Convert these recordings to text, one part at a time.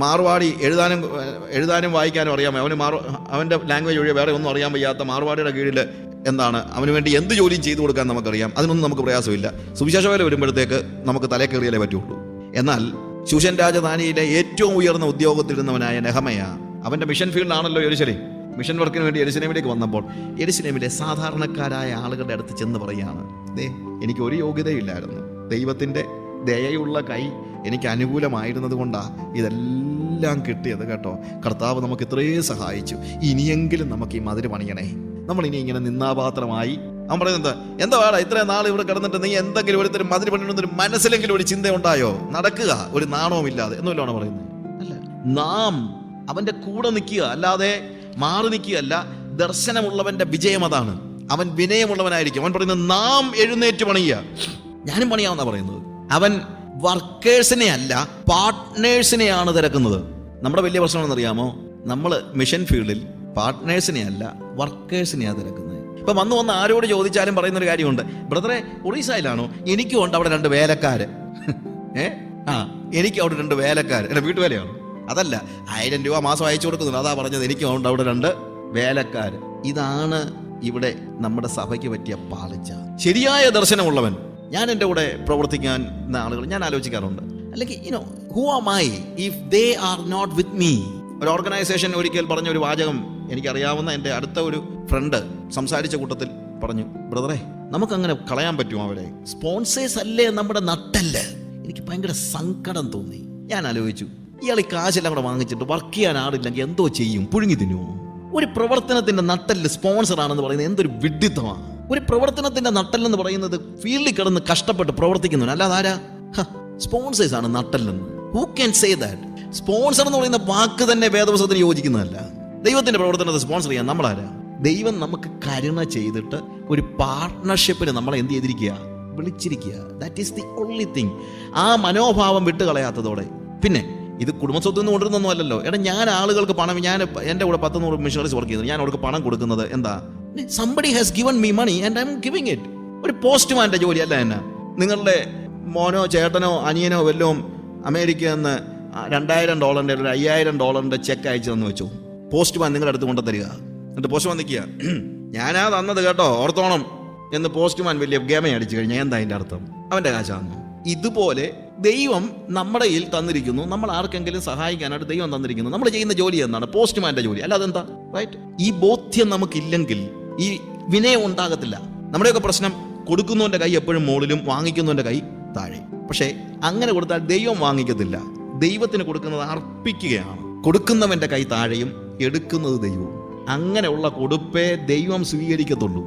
മാർവാടി എഴുതാനും എഴുതാനും വായിക്കാനും അറിയാമോ? അവന് മാർ അവന്റെ ലാംഗ്വേജ് ഒഴികെ വേറെ ഒന്നും അറിയാൻ വയ്യാത്ത മാർവാടിയുടെ കീഴിൽ എന്താണ്? അവന് വേണ്ടി എന്ത് ജോലിയും ചെയ്തു കൊടുക്കാൻ നമുക്കറിയാം. അതിനൊന്നും നമുക്ക് പ്രയാസമില്ല. സുവിശേഷ വേല വരുമ്പോഴത്തേക്ക് നമുക്ക് തലേ കയറിയാലേ പറ്റുള്ളൂ. എന്നാൽ ശുഷൻ രാജധാനിയിലെ ഏറ്റവും ഉയർന്ന ഉദ്യോഗത്തിരുന്നവനായ നെഹമയ അവന്റെ മിഷൻ ഫീൽഡാണല്ലോ എരിശലി. മിഷൻ വർക്കിന് വേണ്ടി എരിശിനേമിലേക്ക് വന്നപ്പോൾ എരിശിനേമിലെ സാധാരണക്കാരായ ആളുകളുടെ അടുത്ത് ചെന്ന് പറയുകയാണ് എനിക്ക് ഒരു യോഗ്യതയില്ലായിരുന്നു. ദൈവത്തിന്റെ ദയയുള്ള കൈ എനിക്ക് അനുകൂലമായിരുന്നത് കൊണ്ടാണ് ഇതെല്ലാം കിട്ടിയത് കേട്ടോ. കർത്താവ് നമുക്ക് ഇത്രയും സഹായിച്ചു. ഇനിയെങ്കിലും നമുക്ക് ഈ മതിരി പണിയണേ. നമ്മൾ ഇനി ഇങ്ങനെ നിന്നാപാത്രമായി അവൻ പറയുന്നത് എന്താ? വേടാ ഇത്രയും നാൾ ഇവിടെ കിടന്നിട്ട് നീ എന്തെങ്കിലും ഒരുത്തരും മതിരി പണിയണമെന്നൊരു മനസ്സിലെങ്കിലും ഒരു ചിന്ത ഉണ്ടായോ നടക്കുക ഒരു നാണവും ഇല്ലാതെ. എന്നല്ലാണ് പറയുന്നത്? അല്ല നാം അവന്റെ കൂടെ നിൽക്കുക അല്ലാതെ മാറി നിൽക്കുകയല്ല. ദർശനമുള്ളവന്റെ വിജയം അതാണ്. അവൻ വിനയമുള്ളവനായിരിക്കും. അവൻ പറയുന്നത് നാം എഴുന്നേറ്റ് പണിയുക. ഞാനും പണിയാവുന്ന പറയുന്നത്. അവൻ വർക്കേഴ്സിനെ അല്ല പാർട്ട്നേഴ്സിനെയാണ് തിരക്കുന്നത്. നമ്മുടെ വലിയ പ്രശ്നമാണെന്ന് അറിയാമോ? നമ്മൾ മിഷൻ ഫീൽഡിൽ പാർട്ട്നേഴ്സിനെ അല്ല വർക്കേഴ്സിനെയാണ് തിരക്കുന്നത്. ഇപ്പം വന്ന് വന്ന് ആരോട് ചോദിച്ചാലും പറയുന്ന ഒരു കാര്യമുണ്ട്. ബ്രദറെ ഒറീസയിലാണോ? എനിക്കും ഉണ്ട് അവിടെ രണ്ട് വേലക്കാർ ഏ? ആ എനിക്ക് അവിടെ രണ്ട് വേലക്കാർ എന്റെ വീട്ടുവേലയാണ്. അതല്ല ആയിരം രൂപ മാസം അയച്ചു കൊടുക്കുന്നുണ്ട്. അതാ പറഞ്ഞത്. എനിക്കും ഉണ്ട് അവിടെ രണ്ട് വേലക്കാർ ഇതാണ് ഇവിടെ നമ്മുടെ സഭയ്ക്ക് പറ്റിയ പാളിച്ച. ശരിയായ ദർശനമുള്ളവൻ ഞാൻ എന്റെ കൂടെ പ്രവർത്തിക്കാൻ ആളുകൾ ഞാൻ ആലോചിക്കാറുണ്ട്. അല്ലെങ്കിൽ you know who are my if they are not with me ഒരു ഓർഗനൈസേഷൻ ഒരിക്കൽ പറഞ്ഞ ഒരു വാചകം എനിക്കറിയാവുന്ന എന്റെ അടുത്ത ഒരു ഫ്രണ്ട് സംസാരിച്ച കൂട്ടത്തിൽ പറഞ്ഞു ബ്രദറെ നമുക്കങ്ങനെ കളയാൻ പറ്റുമോ അവരെ? സ്പോൺസേഴ്സ് അല്ലേ നമ്മുടെ നട്ടല്ല്? എനിക്ക് ഭയങ്കര സങ്കടം തോന്നി. ഞാൻ ആലോചിച്ചു ഇയാൾ ഈ കാശെല്ലാം കൂടെ വാങ്ങിച്ചിട്ട് വർക്ക് ചെയ്യാൻ ആളില്ലെങ്കിൽ എന്തോ ചെയ്യും? പുഴുങ്ങി തിന്നുമോ ഒരു പ്രവർത്തനത്തിന്റെ നട്ടൽ സ്പോൺസർ ആണെന്ന് പറയുന്നത് എന്തൊരു വിഡിത്തമാണ് ഒരു പ്രവർത്തനത്തിന്റെ നട്ടല്ലെന്ന് പറയുന്നത് ഫീൽഡിൽ കിടന്ന് കഷ്ടപ്പെട്ട് പ്രവർത്തിക്കുന്നു അല്ലാതെ ആരാ? സ്പോൺസേഴ്സ് ആണ് നട്ടല്ലെന്ന്. Who can say that sponsor എന്ന് പറയുന്ന വാക്ക് തന്നെ വേദവസത്തിന് യോജിക്കുന്നതല്ല. ദൈവത്തിന്റെ പ്രവർത്തനത്തെ സ്പോൺസർ ചെയ്യാൻ നമ്മളാരാ ദൈവം നമുക്ക് കരുണ ചെയ്തിട്ട് ഒരു പാർട്ട്ണർഷിപ്പിന് നമ്മളെ എന്ത് ചെയ്തിരിക്കുക? വിളിച്ചിരിക്കുക. That is the only thing ആ മനോഭാവം വിട്ടുകളയാത്തതോടെ. പിന്നെ ഇത് കുടുംബസ്വത്ത് നിന്ന് കൊണ്ടുവരുന്നൊന്നും അല്ലല്ലോ. എടാ ഞാൻ ആളുകൾക്ക് പണം ഞാൻ എന്റെ കൂടെ പത്ത് നൂറ് മിഷണറീസ് വർക്ക് ചെയ്യുന്നത് ഞാൻ അവർക്ക് പണം കൊടുക്കുന്നത് എന്താ? Somebody has given me money and I'm giving it ഒരു പോസ്റ്റ്മാന്റെ ജോലി അല്ല എന്നെ. നിങ്ങളുടെ മോനോ ചേട്ടനോ അനിയനോ വല്ലതും അമേരിക്കയിൽ നിന്ന് രണ്ടായിരം ഡോളറിന്റെ ഒരു അയ്യായിരം ഡോളറിന്റെ ചെക്ക് അയച്ചു തന്നു വെച്ചു. പോസ്റ്റ്മാൻ നിങ്ങളുടെ അടുത്ത് കൊണ്ടു തരിക. എന്നിട്ട് പോസ്റ്റ്മാൻ നിൽക്കുക ഞാനാ തന്നത് കേട്ടോ ഓർത്തോണം. എന്ന് പോസ്റ്റ്മാൻ വലിയ ഗമ അടിച്ചു കഴിഞ്ഞാൽ എന്താ അതിന്റെ അർത്ഥം? അവന്റെ കാശാന്നു ഇതുപോലെ ദൈവം നമ്മുടെ കയ്യിൽ തന്നിരിക്കുന്നു. നമ്മൾ ആർക്കെങ്കിലും സഹായിക്കാനായിട്ട് ദൈവം തന്നിരിക്കുന്നു. നമ്മൾ ചെയ്യുന്ന ജോലി എന്താണ്? പോസ്റ്റ്മാന്റെ ജോലി. അല്ലാതെന്താ? റൈറ്റ് ഈ ബോധ്യം നമുക്കില്ലെങ്കിൽ ഈ വിനയം ഉണ്ടാകത്തില്ല. നമ്മുടെയൊക്കെ പ്രശ്നം കൊടുക്കുന്നവന്റെ കൈ എപ്പോഴും മുകളിലും വാങ്ങിക്കുന്നവന്റെ കൈ താഴെ. പക്ഷേ അങ്ങനെ കൊടുത്താൽ ദൈവം വാങ്ങിക്കത്തില്ല. ദൈവത്തിന് കൊടുക്കുന്നത് അർപ്പിക്കുകയാണ്. കൊടുക്കുന്നവന്റെ കൈ താഴെയും എടുക്കുന്നത് ദൈവവും. അങ്ങനെയുള്ള കൊടുപ്പേ ദൈവം സ്വീകരിക്കത്തുള്ളൂ.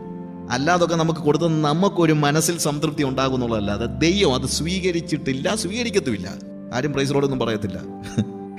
അല്ലാതൊക്കെ നമുക്ക് കൊടുത്ത നമുക്കൊരു മനസ്സിൽ സംതൃപ്തി ഉണ്ടാകുന്നുള്ളതല്ലാതെ ദൈവം അത് സ്വീകരിച്ചിട്ടില്ല സ്വീകരിക്കത്തുമില്ല. ആരും പ്രൈസറോടൊന്നും പറയത്തില്ല.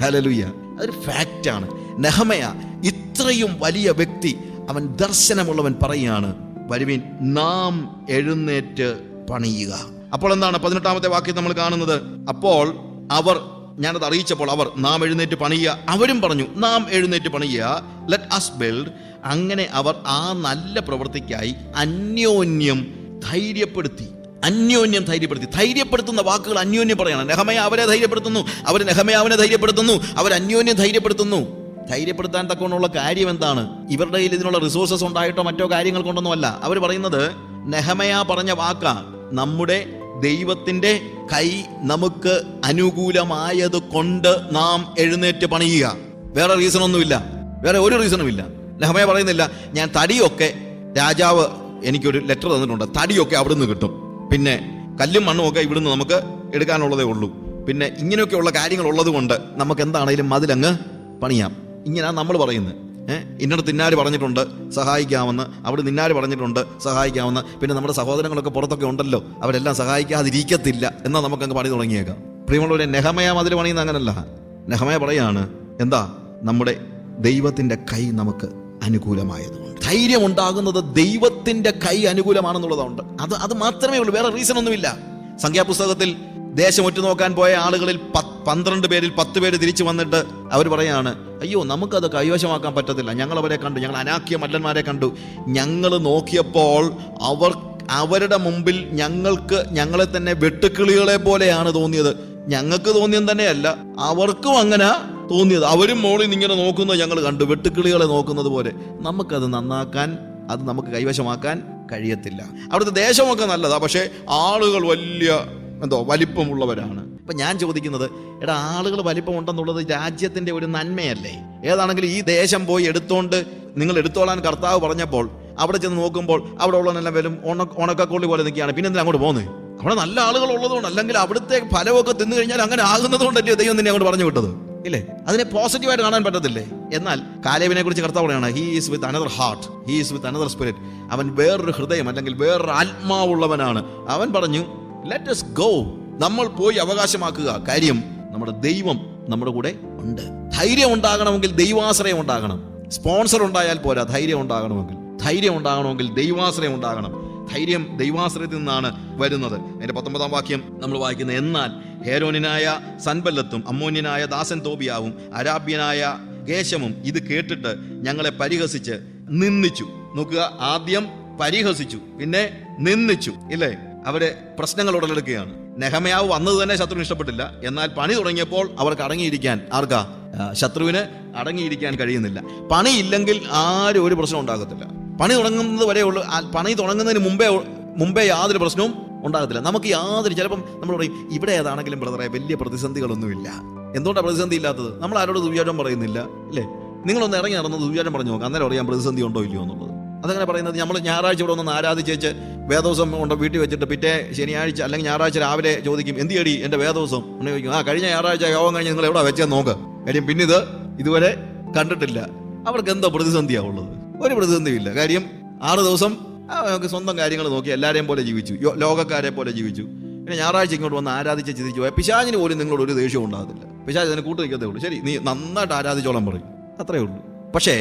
ഹലലുയ്യ അതൊരു ഫാക്റ്റാണ്. നെഹമയ ഇത്രയും വലിയ വ്യക്തി അവൻ ദർശനമുള്ളവൻ പറയുകയാണ് വരുവിൻ നാം എഴുന്നേറ്റ് പണിയുക. അപ്പോൾ എന്താണ് പതിനെട്ടാമത്തെ വാക്യം നമ്മൾ കാണുന്നത്? അപ്പോൾ അവർ ഞാനത് അറിയിച്ചപ്പോൾ അവർ നാം എഴുന്നേറ്റ് പണിയുക. അവരും പറഞ്ഞു നാം എഴുന്നേറ്റ് പണിയുക. ലെറ്റ് അസ് ബിൽഡ് അങ്ങനെ അവർ ആ നല്ല പ്രവൃത്തിക്കായി അന്യോന്യം ധൈര്യപ്പെടുത്തി അന്യോന്യം ധൈര്യപ്പെടുത്തി. ധൈര്യപ്പെടുത്തുന്ന വാക്കുകൾ അന്യോന്യം പറയണം. നെഹമയ അവരെ ധൈര്യപ്പെടുത്തുന്നു. അവർ നെഹമയ അവനെ ധൈര്യപ്പെടുത്തുന്നു. അവർ അന്യോന്യം ധൈര്യപ്പെടുത്തുന്നു. ധൈര്യപ്പെടുത്താൻ തക്കവണ്ണമുള്ള കാര്യം എന്താണ്? ഇവരുടെ കയ്യിൽ ഇതിനുള്ള റിസോഴ്സസ് ഉണ്ടായിട്ടോ മറ്റോ കാര്യങ്ങൾ കൊണ്ടൊന്നും അല്ല അവർ പറയുന്നത് നെഹമയ പറഞ്ഞ വാക്ക നമ്മുടെ ദൈവത്തിന്റെ കൈ നമുക്ക് അനുകൂലമായത് കൊണ്ട് നാം എഴുന്നേറ്റ് പണിയുക. വേറെ റീസൺ ഒന്നുമില്ല. വേറെ ഒരു റീസണും ഇല്ല. നെഹമയ പറയുന്നില്ല ഞാൻ തടിയൊക്കെ രാജാവ് എനിക്കൊരു ലെറ്റർ തന്നിട്ടുണ്ട്. തടിയൊക്കെ അവിടുന്ന് കിട്ടും. പിന്നെ കല്ലും മണ്ണും ഒക്കെ ഇവിടുന്ന് നമുക്ക് എടുക്കാനുള്ളതേ ഉള്ളൂ. പിന്നെ ഇങ്ങനെയൊക്കെയുള്ള കാര്യങ്ങൾ ഉള്ളത് കൊണ്ട് നമുക്ക് എന്താണേലും മതിലങ്ങ് പണിയാം. ഇങ്ങനെയാണ് നമ്മൾ പറയുന്നത് ഏഹ് ഇന്നടത്ത് ഇന്നാര് പറഞ്ഞിട്ടുണ്ട് സഹായിക്കാമെന്ന്. അവിടെ നിന്നാര് പറഞ്ഞിട്ടുണ്ട് സഹായിക്കാമെന്ന്. പിന്നെ നമ്മുടെ സഹോദരങ്ങളൊക്കെ പുറത്തൊക്കെ ഉണ്ടല്ലോ അവരെല്ലാം സഹായിക്കാതിരിക്കത്തില്ല എന്നാൽ നമുക്കങ്ങ് പണി തുടങ്ങിയേക്കാം. പ്രിയമുള്ളവരെ നെഹമയ മതിൽ പണിയുന്ന അങ്ങനല്ല. നെഹമയ പറയാണ് എന്താ? നമ്മുടെ ദൈവത്തിന്റെ കൈ നമുക്ക് അനുകൂലമായതുകൊണ്ട്. ധൈര്യം ഉണ്ടാകുന്നത് ദൈവത്തിന്റെ കൈ അനുകൂലമാണെന്നുള്ളതുകൊണ്ട്. അത് അത് മാത്രമേ ഉള്ളൂ വേറെ റീസൺ ഒന്നുമില്ല. സംഖ്യാപുസ്തകത്തിൽ ദേശം ഒറ്റുനോക്കാൻ പോയ ആളുകളിൽ പന്ത്രണ്ട് പേരിൽ പത്ത് പേര് തിരിച്ചു വന്നിട്ട് അവർ പറയാണ് അയ്യോ നമുക്കത് കൈവശമാക്കാൻ പറ്റത്തില്ല. ഞങ്ങൾ അവരെ കണ്ടു. ഞങ്ങൾ അനാക്കിയ മല്ലന്മാരെ കണ്ടു. ഞങ്ങൾ നോക്കിയപ്പോൾ അവർ അവരുടെ മുമ്പിൽ ഞങ്ങൾക്ക് ഞങ്ങളെ തന്നെ വെട്ടുക്കിളികളെ പോലെയാണ് തോന്നിയത്. ഞങ്ങൾക്ക് തോന്നിയത് തന്നെയല്ല അവർക്കും അങ്ങനെ തോന്നിയത്. അവരും മോളിൽ ഇങ്ങനെ നോക്കുന്നത് ഞങ്ങൾ കണ്ടു വെട്ടുക്കിളികളെ നോക്കുന്നത് പോലെ. നമുക്കത് നന്നാക്കാൻ അത് നമുക്ക് കൈവശമാക്കാൻ കഴിയത്തില്ല. അവിടുത്തെ ദേശമൊക്കെ നല്ലതാണ് പക്ഷേ ആളുകൾ വലിയ എന്തോ വലിപ്പമുള്ളവരാണ്. ഇപ്പൊ ഞാൻ ചോദിക്കുന്നത് എടാ ആളുകൾ വലിപ്പമുണ്ടെന്നുള്ളത് രാജ്യത്തിന്റെ ഒരു നന്മയല്ലേ? ഏതാണെങ്കിലും ഈ ദേശം പോയി എടുത്തോണ്ട് നിങ്ങൾ എടുത്തോളാൻ കർത്താവ് പറഞ്ഞപ്പോൾ അവിടെ ചെന്ന് നോക്കുമ്പോൾ അവിടെ ഉള്ളതെല്ലാം വരും ഉണ ഉണക്കക്കോളി പോലെ നിൽക്കുകയാണ്. പിന്നെ എന്തിനാ അങ്ങോട്ട് പോകുന്നത് അവിടെ നല്ല ആളുകൾ ഉള്ളതുകൊണ്ട് അല്ലെങ്കിൽ അവിടുത്തെ ഫലമൊക്കെ തിന്നു കഴിഞ്ഞാൽ അങ്ങനെ ആകുന്നത് കൊണ്ടല്ലേ ദൈവം നിന്നെ അങ്ങോട്ട് പറഞ്ഞു വിട്ടത്? ഇല്ലേ? അതിനെ പോസിറ്റീവായിട്ട് കാണാൻ പറ്റത്തില്ലേ? എന്നാൽ കാലേബിനെ കുറിച്ച് കർത്താവ് പറയാണ് he is with another heart he is with another spirit അവൻ വേറൊരു ഹൃദയം അല്ലെങ്കിൽ വേറൊരു ആത്മാവുള്ളവനാണ്. അവൻ പറഞ്ഞു ലെറ്റ് എസ് ഗോ നമ്മൾ പോയി അവകാശമാക്കുക. കാര്യം നമ്മുടെ ദൈവം നമ്മുടെ കൂടെ ഉണ്ട്. ധൈര്യം ഉണ്ടാകണമെങ്കിൽ ദൈവാശ്രയം ഉണ്ടാകണം. സ്പോൺസർ ഉണ്ടായാൽ പോരാ. ധൈര്യം ഉണ്ടാകണമെങ്കിൽ. ധൈര്യം ഉണ്ടാകണമെങ്കിൽ ദൈവാശ്രയം ഉണ്ടാകണം. ധൈര്യം ദൈവാശ്രയത്തിൽ നിന്നാണ് വരുന്നത്. എന്റെ പത്തൊമ്പതാം വാക്യം നമ്മൾ വായിക്കുന്നത് എന്നാൽ ഹേരോനിനായ സൻബല്ലത്തും അമ്മോന്യനായ ദാസൻ തോബിയാവും അരാബ്യനായ ഗേശമും ഇത് കേട്ടിട്ട് ഞങ്ങളെ പരിഹസിച്ച് നിന്ദിച്ചു. നോക്കുക ആദ്യം പരിഹസിച്ചു പിന്നെ നിന്ദിച്ചു. ഇല്ലേ? അവരെ പ്രശ്നങ്ങൾ ഉടലെടുക്കുകയാണ് നെഹമയാവ് വന്നത് തന്നെ ശത്രുവിന് ഇഷ്ടപ്പെട്ടില്ല. എന്നാൽ പണി തുടങ്ങിയപ്പോൾ അവർക്ക് അടങ്ങിയിരിക്കാൻ ആർക്കാ? ശത്രുവിന് അടങ്ങിയിരിക്കാൻ കഴിയുന്നില്ല. പണിയില്ലെങ്കിൽ ആരും ഒരു പ്രശ്നം ഉണ്ടാകത്തില്ല. പണി തുടങ്ങുന്നത് വരെ ഉള്ളു പണി തുടങ്ങുന്നതിന് മുമ്പേ മുമ്പേ യാതൊരു പ്രശ്നവും ഉണ്ടാകത്തില്ല. നമുക്ക് യാതൊരു ചിലപ്പം നമ്മൾ പറയും ഇവിടെ ഏതാണെങ്കിലും ബ്രദറെ വലിയ പ്രതിസന്ധികളൊന്നുമില്ല. എന്തുകൊണ്ടാണ് പ്രതിസന്ധി ഇല്ലാത്തത്? നമ്മൾ ആരോട് ദുര്യാറ്റം പറയുന്നില്ല അല്ലേ? നിങ്ങളൊന്ന് ഇറങ്ങി നടന്ന് ദുര്യാറ്റം പറഞ്ഞു നോക്കാം അന്നേരം അറിയാം പ്രതിസന്ധി ഉണ്ടോ ഇല്ലയോ എന്നുള്ളത്. അതങ്ങനെ പറയുന്നത് നമ്മൾ ഞായറാഴ്ച ഇവിടെ ഒന്ന് ആരാധിച്ചേച്ച് വേദോസം കൊണ്ട് വീട്ടിൽ വെച്ചിട്ട് പിറ്റേ ശനിയാഴ്ച അല്ലെങ്കിൽ ഞായറാഴ്ച രാവിലെ ചോദിക്കും എന്ത് ചെയ്യടി എന്റെ വേദോസം? എന്ന് ചോദിക്കും ആ കഴിഞ്ഞ ഞായറാഴ്ച യോഗം കഴിഞ്ഞ് നിങ്ങൾ എവിടെ വെച്ചാൽ നോക്ക്. കാര്യം പിന്നെ ഇത് ഇതുവരെ കണ്ടിട്ടില്ല. അവർക്ക് എന്തോ പ്രതിസന്ധിയാണ് ഉള്ളത്. ഒരു പ്രതിസന്ധിയില്ല കാര്യം ആറ് ദിവസം നമുക്ക് സ്വന്തം കാര്യങ്ങൾ നോക്കി എല്ലാവരെയും പോലെ ജീവിച്ചു. ലോകക്കാരെ പോലെ ജീവിച്ചു. പിന്നെ ഞായറാഴ്ച ഇങ്ങോട്ട് വന്ന് ആരാധിച്ച് ചിന്തിച്ചു പോയാൽ പിശാചിന് പോലും നിങ്ങളോട് ഒരു ദേഷ്യവും ഉണ്ടാകത്തില്ല. പിശാച് അതിനെ കൂട്ടു ഉള്ളൂ. ശരി നീ നന്നായിട്ട് ആരാധിച്ചോളം പറയും. അത്രേ ഉള്ളൂ. പക്ഷേ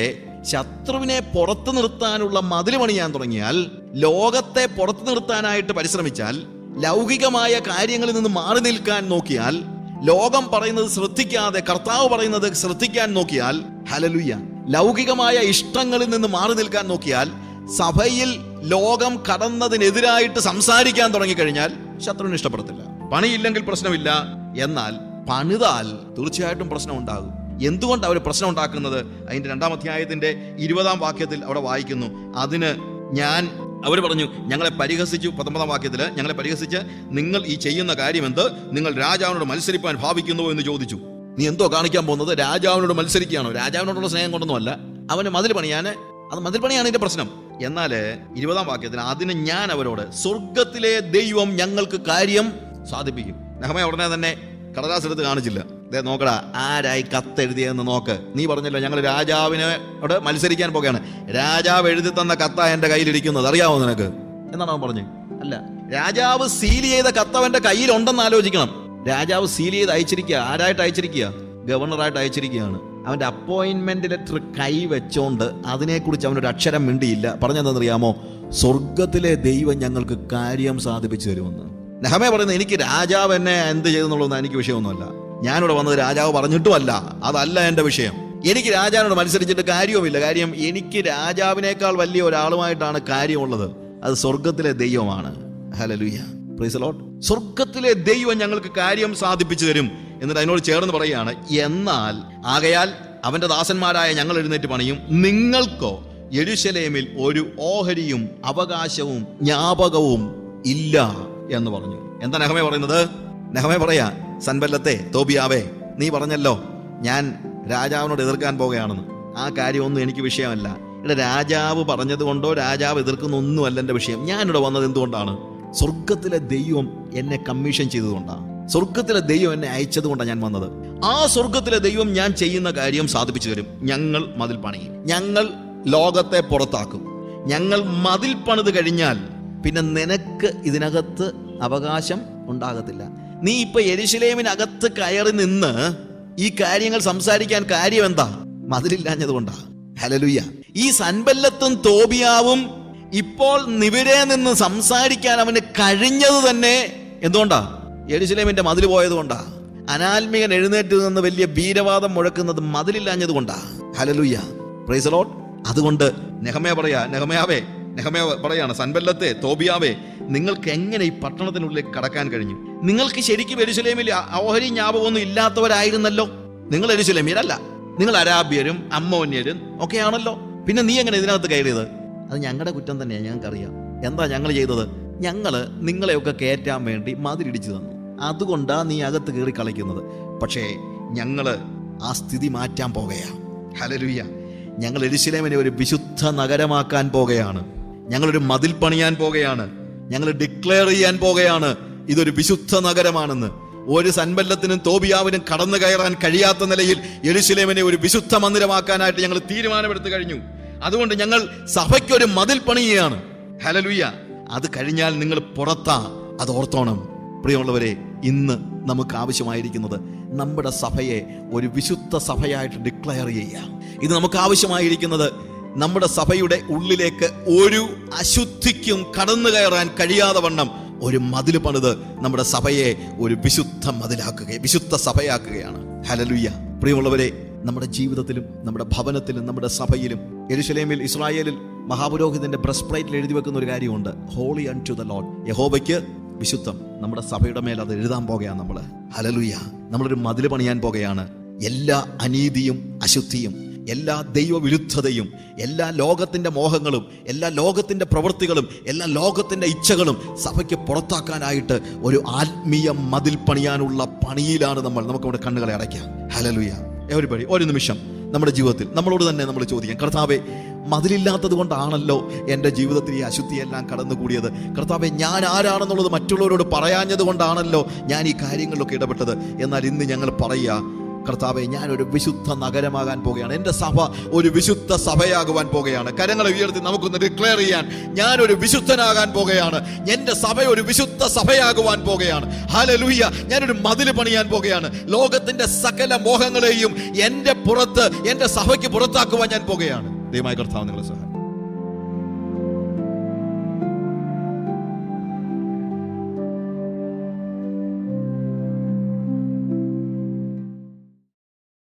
ശത്രുവിനെ പുറത്തു നിർത്താനുള്ള മതിൽ പണിയാൻ തുടങ്ങിയാൽ ലോകത്തെ പുറത്തു നിർത്താനായിട്ട് പരിശ്രമിച്ചാൽ ലൗകികമായ കാര്യങ്ങളിൽ നിന്ന് മാറി നിൽക്കാൻ നോക്കിയാൽ ലോകം പറയുന്നത് ശ്രദ്ധിക്കാതെ കർത്താവ് പറയുന്നത് ശ്രദ്ധിക്കാൻ നോക്കിയാൽ ഹലലുയ്യ ലൗകികമായ ഇഷ്ടങ്ങളിൽ നിന്ന് മാറി നിൽക്കാൻ നോക്കിയാൽ സഭയിൽ ലോകം കടന്നതിനെതിരായിട്ട് സംസാരിക്കാൻ തുടങ്ങിക്കഴിഞ്ഞാൽ ശത്രുവിന് ഇഷ്ടപ്പെടത്തില്ല. പണിയില്ലെങ്കിൽ പ്രശ്നമില്ല. എന്നാൽ പണിതാൽ തീർച്ചയായിട്ടും പ്രശ്നം ഉണ്ടാകും എന്തുകൊണ്ട് അവർ പ്രശ്നം ഉണ്ടാക്കുന്നത് അതിന്റെ രണ്ടാം അധ്യായത്തിന്റെ ഇരുപതാം വാക്യത്തിൽ അവിടെ വായിക്കുന്നു. അതിന് ഞാൻ അവർ പറഞ്ഞു ഞങ്ങളെ പരിഹസിച്ചു പത്തൊമ്പതാം വാക്യത്തിൽ ഞങ്ങളെ പരിഹസിച്ച് നിങ്ങൾ ഈ ചെയ്യുന്ന കാര്യം എന്ത് നിങ്ങൾ രാജാവിനോട് മത്സരിപ്പാൻ ഭാവിക്കുന്നുവോ എന്ന് ചോദിച്ചു. നീ എന്തോ കാണിക്കാൻ പോകുന്നത്? രാജാവിനോട് മത്സരിക്കുകയാണോ? രാജാവിനോടുള്ള സ്നേഹം കൊണ്ടൊന്നുമല്ല. അവന് മതിൽ പണിയാൻ അത് മതിൽ പണിയാണ് ഇതിന്റെ പ്രശ്നം. എന്നാൽ ഇരുപതാം വാക്യത്തിന് അതിന് ഞാൻ അവരോട് സ്വർഗത്തിലെ ദൈവം ഞങ്ങൾക്ക് കാര്യം സാധിപ്പിക്കും. നെഹമ ഉടനെ തന്നെ കടലാസ് എടുത്ത് കാണിച്ചില്ല. ദേ നോക്കടാ ആരായി കത്തെഴുതിയെന്ന് നോക്ക്. നീ പറഞ്ഞല്ലോ ഞങ്ങൾ രാജാവിനോട് മത്സരിക്കാൻ പോകുകയാണ് രാജാവ് എഴുതി തന്ന കത്ത എന്റെ കയ്യിലിരിക്കുന്നത് അറിയാമോ നിനക്ക്? എന്നാണ് അവൻ പറഞ്ഞു. അല്ല രാജാവ് സീൽ ചെയ്ത കത്ത് അവന്റെ കയ്യിലുണ്ടെന്ന് ആലോചിക്കണം. രാജാവ് സീൽ ചെയ്ത് അയച്ചിരിക്കുക ആരായിട്ട് അയച്ചിരിക്കുക? ഗവർണറായിട്ട് അയച്ചിരിക്കുകയാണ്. അവന്റെ അപ്പോയിന്റ്മെന്റ് ലെറ്റർ കൈ വെച്ചോണ്ട് അതിനെക്കുറിച്ച് അവനൊരു അക്ഷരം മിണ്ടിയില്ല. പറഞ്ഞെന്തെന്നറിയാമോ സ്വർഗത്തിലെ ദൈവം ഞങ്ങൾക്ക് കാര്യം സാധിപ്പിച്ചു തരുമെന്ന്. നെഹമേ പറയുന്നത് എനിക്ക് രാജാവ് എന്നെ എന്ത് ചെയ്തെന്നുള്ളതൊന്നും എനിക്ക് വിഷയമൊന്നുമല്ല. ഞാനിവിടെ വന്നത് രാജാവ് പറഞ്ഞിട്ടുമല്ല. അതല്ല എന്റെ വിഷയം. എനിക്ക് രാജാവിനോട് മത്സരിച്ചിട്ട് കാര്യവുമില്ല. കാര്യം എനിക്ക് രാജാവിനേക്കാൾ വലിയ ഒരാളുമായിട്ടാണ് കാര്യമുള്ളത്. അത് സ്വർഗത്തിലെ ദൈവമാണ്. ഹലലുയ പ്രീസലോട്ട് സ്വർഗത്തിലെ ദൈവം ഞങ്ങൾക്ക് കാര്യം സാധിപ്പിച്ചു തരും എന്നിട്ട് അതിനോട് ചേർന്ന് പറയുകയാണ് എന്നാൽ ആകയാൽ അവന്റെ ദാസന്മാരായ ഞങ്ങൾ എഴുന്നേറ്റ് പണിയും. നിങ്ങൾക്കോ എരുശലേമിൽ ഒരു ഓഹരിയും അവകാശവും ജ്ഞാപകവും ഇല്ല എന്ന് പറഞ്ഞു. എന്താ നെഹമേ പറയുന്നത്? നെഹമേ പറയാ സൻബല്ലത്തെ തോബിയാവേ നീ പറഞ്ഞല്ലോ ഞാൻ രാജാവിനോട് എതിർക്കാൻ പോകുകയാണെന്ന് ആ കാര്യമൊന്നും എനിക്ക് വിഷയമല്ല. ഇവിടെ രാജാവ് പറഞ്ഞതുകൊണ്ടോ രാജാവ് എതിർക്കുന്ന ഒന്നുമല്ല എന്റെ വിഷയം. ഞാനിവിടെ വന്നത് എന്തുകൊണ്ടാണ്? സ്വർഗത്തിലെ ദൈവം എന്നെ കമ്മീഷൻ ചെയ്തതുകൊണ്ടാണ്. സ്വർഗത്തിലെ ദൈവം എന്നെ അയച്ചതുകൊണ്ടാണ് ഞാൻ വന്നത്. ആ സ്വർഗത്തിലെ ദൈവം ഞാൻ ചെയ്യുന്ന കാര്യം സാധിപ്പിച്ചു തരും. ഞങ്ങൾ മതിൽ പണിയും. ഞങ്ങൾ ലോകത്തെ പുറത്താക്കും. ഞങ്ങൾ മതിൽ പണിത് കഴിഞ്ഞാൽ പിന്നെ നിനക്ക് ഇതിനകത്ത് അവകാശം ഉണ്ടാകത്തില്ല. നീ ഇപ്പൊ എരിശിലേമിനകത്ത് കയറി നിന്ന് ഈ കാര്യങ്ങൾ സംസാരിക്കാൻ കാര്യം എന്താ മതിലില്ലാഞ്ഞത് കൊണ്ടാ ഹലലുയ്യ ഈ സൻബല്ലത്തും തോബിയാവും ഇപ്പോൾ നിവിരെ നിന്ന് സംസാരിക്കാൻ അവന് കഴിഞ്ഞത് തന്നെ എന്തുകൊണ്ടാ? എരിശിലേമിന്റെ മതിൽ പോയത് കൊണ്ടാ അനാത്മികൻ എഴുന്നേറ്റ് നിന്ന് വലിയ ഭീരവാദം മുഴക്കുന്നത് മതിലില്ലാഞ്ഞത് കൊണ്ടാ ഹലലുയ്യ പ്രൈസലോട്ട് അതുകൊണ്ട് നെഹമയ പറയാ നെഹമയാവേ നെഹമയ പറയാണ് സൻബല്ലത്തെ തോബിയാവേ നിങ്ങൾക്ക് എങ്ങനെ ഈ പട്ടണത്തിനുള്ളിൽ കടക്കാൻ കഴിഞ്ഞു? നിങ്ങൾക്ക് ശരിക്കും എരുസലേമിൽ ഓഹരി ഞാപകമൊന്നും ഇല്ലാത്തവരായിരുന്നല്ലോ? നിങ്ങൾ എരുസലേമിയരല്ല. നിങ്ങൾ അരാബ്യരും അമ്മോന്യരും ഒക്കെയാണല്ലോ. പിന്നെ നീ എങ്ങനെ ഇതിനകത്ത് കയറിയത്? അത് ഞങ്ങളുടെ കുറ്റം തന്നെയാണ് ഞങ്ങൾക്കറിയാം. എന്താ ഞങ്ങൾ ചെയ്തത്? ഞങ്ങൾ നിങ്ങളെയൊക്കെ കയറ്റാൻ വേണ്ടി മതിലിടിച്ചു തന്നു. അതുകൊണ്ടാണ് നീ അകത്ത് കയറി കളിക്കുന്നത്. പക്ഷേ ഞങ്ങൾ ആ സ്ഥിതി മാറ്റാൻ പോകുകയാണ് ഹലരുയ്യ ഞങ്ങൾ എരിശിലേമിനെ ഒരു വിശുദ്ധ നഗരമാക്കാൻ പോകുകയാണ് ഞങ്ങളൊരു മതിൽ പണിയാൻ പോകുകയാണ് ഞങ്ങൾ ഡിക്ലെയർ ചെയ്യാൻ പോകുകയാണ് ഇതൊരു വിശുദ്ധ നഗരമാണെന്ന്. ഒരു സൻബല്ലത്തിനും തോബിയാവിനും കടന്നു കയറാൻ കഴിയാത്ത നിലയിൽ യെരുശലേമിനെ ഒരു വിശുദ്ധ മന്ദിരമാക്കാനായിട്ട് ഞങ്ങൾ തീരുമാനമെടുത്തു കഴിഞ്ഞു. അതുകൊണ്ട് ഞങ്ങൾ സഭയ്ക്കൊരു മതിൽ പണിയുകയാണ്. ഹലലുയ്യ അത് കഴിഞ്ഞാൽ നിങ്ങൾ പുറത്താ. അത് ഓർത്തോണം. പ്രിയമുള്ളവരെ ഇന്ന് നമുക്ക് ആവശ്യമായിരിക്കുന്നത് നമ്മുടെ സഭയെ ഒരു വിശുദ്ധ സഭയായിട്ട് ഡിക്ലെയർ ചെയ്യുക. ഇത് നമുക്ക് ആവശ്യമായിരിക്കുന്നത് നമ്മുടെ സഭയുടെ ഉള്ളിലേക്ക് ഒരു അശുദ്ധിക്കും കടന്നു കയറാൻ കഴിയാതെ വണ്ണം ഒരു മതിൽ പണിത് നമ്മുടെ സഭയെ ഒരു വിശുദ്ധ മതിലാക്കുക വിശുദ്ധ സഭയാക്കുകയാണ്. ഹലലുയ്യ പ്രിയമുള്ളവരെ നമ്മുടെ ജീവിതത്തിലും നമ്മുടെ ഭവനത്തിലും നമ്മുടെ സഭയിലും എരുശലേമിൽ ഇസ്രായേലിൽ മഹാപുരോഹിതന്റെ ബ്രസ്പ്രൈറ്റിൽ എഴുതി വെക്കുന്ന ഒരു കാര്യമുണ്ട്. Holy unto the Lord യഹോബയ്ക്ക് വിശുദ്ധം. നമ്മുടെ സഭയുടെ മേൽ അത് എഴുതാൻ പോകുകയാണ് നമ്മൾ ഹലലുയ്യ നമ്മളൊരു മതിൽ പണിയാൻ പോകുകയാണ് എല്ലാ അനീതിയും അശുദ്ധിയും എല്ലാ ദൈവവിരുദ്ധതയും എല്ലാ ലോകത്തിന്റെ മോഹങ്ങളും എല്ലാ ലോകത്തിന്റെ പ്രവൃത്തികളും എല്ലാ ലോകത്തിന്റെ ഇച്ഛകളും സഭയ്ക്ക് പുറത്താക്കാനായിട്ട് ഒരു ആത്മീയ മതിൽ പണിയാനുള്ള പണിയിലാണ് നമ്മൾ. നമുക്ക് നമ്മുടെ കണ്ണുകളെ അടയ്ക്കാം. ഹലലുയ എവരിബഡി ഒരു നിമിഷം. നമ്മുടെ ജീവിതത്തിൽ നമ്മളോട് തന്നെ നമ്മൾ ചോദിക്കാം കർത്താവെ മതിലില്ലാത്തത് കൊണ്ടാണല്ലോ എന്റെ ജീവിതത്തിൽ ഈ അശുദ്ധിയെല്ലാം കടന്നുകൂടിയത്? കർത്താവെ ഞാൻ ആരാണെന്നുള്ളത് മറ്റുള്ളവരോട് പറയാഞ്ഞത് കൊണ്ടാണല്ലോ ഞാൻ ഈ കാര്യങ്ങളിലൊക്കെ ഇടപെട്ടത്? എന്നാൽ ഇന്ന് ഞങ്ങൾ പറയുക കർത്താവെ ഞാനൊരു വിശുദ്ധ നഗരമാകാൻ പോകുകയാണ് എന്റെ സഭ ഒരു വിശുദ്ധ സഭയാകുവാൻ പോകുകയാണ് കരങ്ങളെ ഉയർത്തി നമുക്കൊന്ന് ഡിക്ലെയർ ചെയ്യാൻ. ഞാനൊരു വിശുദ്ധനാകാൻ പോകുകയാണ് എന്റെ സഭ ഒരു വിശുദ്ധ സഭയാകുവാൻ പോകുകയാണ് ഹാലലൂയ്യ ഞാനൊരു മതിൽ പണിയാൻ പോകുകയാണ് ലോകത്തിന്റെ സകല മോഹങ്ങളെയും എന്റെ പുറത്ത് എന്റെ സഭയ്ക്ക് പുറത്താക്കുവാൻ ഞാൻ പോകുകയാണ് ദൈവമായ കർത്താവ് നിങ്ങളെ സഹായം